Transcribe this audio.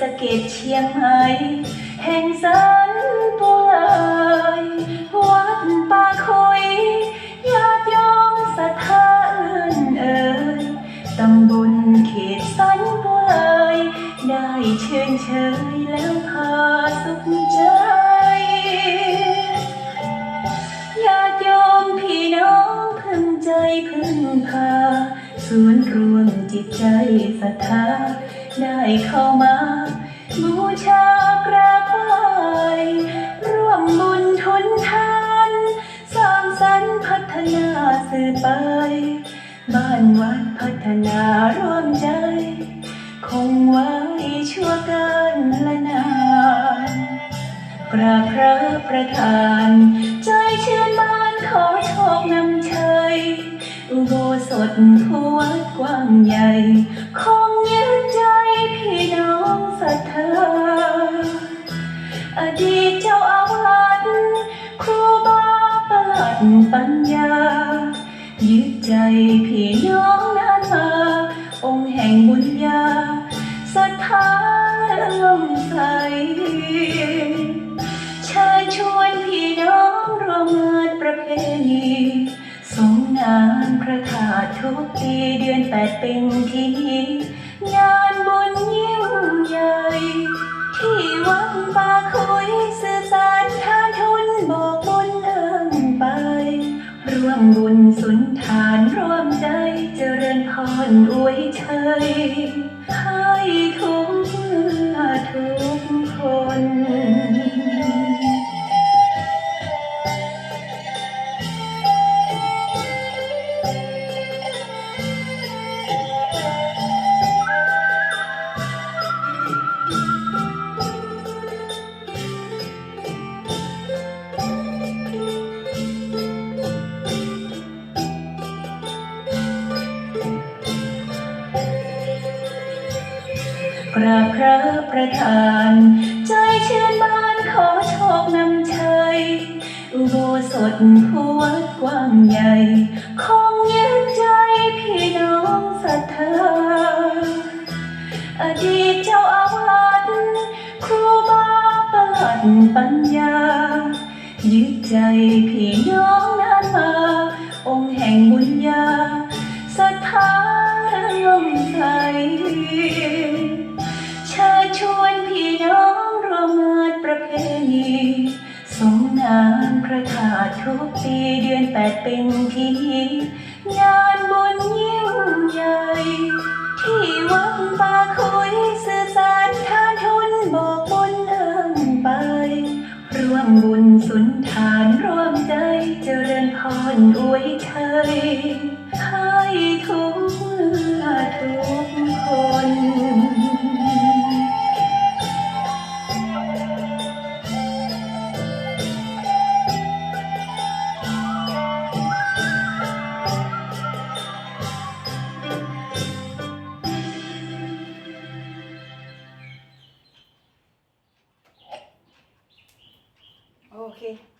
สะเก็ดเชียงใหม่แห่งสันปุเลยวัดป่าคุยญาติโยมศรัทธาเอื่นเอ่ยตำบลเขตสันปุเลยได้เชิญเชยแล้วพาสุขใจญาติโยมพี่น้องพึงใจพึงพาศูนรวมจิตใจศรัทธา ได้เข้ามาบูชากราบไหว้ร่วมบุญทุนทาน สร้างสรรค์พัฒนาสืบไป บ้านวัดพัฒนาร่วมใจ คงไว้ชั่วกันละนานกราบพระประธาน ใจเชื่อบ้านขอโชคนำชัยอุโบสถผู้วัดกว้างใหญ่ ใจพี่น้องนานมาองค์แห่งบุญญาศรัทธาเลื่อมใสเชิญชวนพี่น้องร่วมงานประเพณีสงงานพระธาตุทุกปีเดือนแปดเป็นทีงานบุญยิ่งใหญ่ ที่วัดป่าคุยสื่อสารทานทุนบอกบุญเอิงไป ร่วมบุญ เจริญพรอวยเชยให้ทุก กราบพระประธาน ใจเชื่อบ้านขอโชคนำชัยอุโบสถผู้วัดกว้างใหญ่ คงยึดใจพี่น้องศรัทธา อดีตเจ้าอาวาสครูบาประหลัดปัญญา ยึดใจพี่น้องนานมา องค์แห่งบุญญาศรัทธา สงงานพระธาตุทุกปีเดือนแปดเป็นทีงานบุญยิ่งใหญ่ ที่วัดป่าคุยสื่อสารทานทุนบอกบุญเอิงไป ร่วมบุญสุนทานร่วมใจเจริญพรอวยเชยให้ทุก โอเค